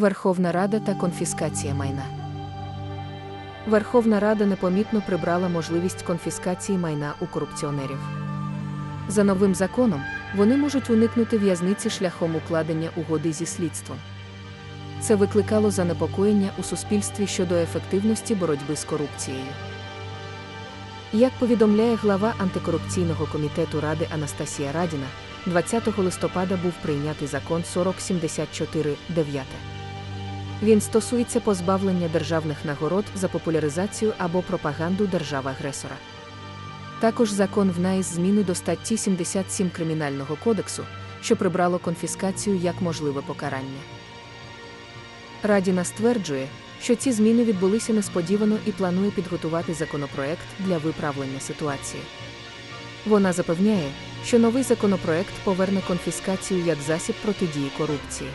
Верховна Рада та конфіскація майна. Верховна Рада непомітно прибрала можливість конфіскації майна у корупціонерів. За новим законом, вони можуть уникнути в'язниці шляхом укладення угоди зі слідством. Це викликало занепокоєння у суспільстві щодо ефективності боротьби з корупцією. Як повідомляє глава антикорупційного комітету Ради Анастасія Радіна, 20 листопада був прийнятий закон 4074-9. Він стосується позбавлення державних нагород за популяризацію або пропаганду держави-агресора. Також закон внає зміни до статті 77 Кримінального кодексу, що прибрало конфіскацію як можливе покарання. Радіна стверджує, що ці зміни відбулися несподівано і планує підготувати законопроект для виправлення ситуації. Вона запевняє, що новий законопроект поверне конфіскацію як засіб протидії корупції.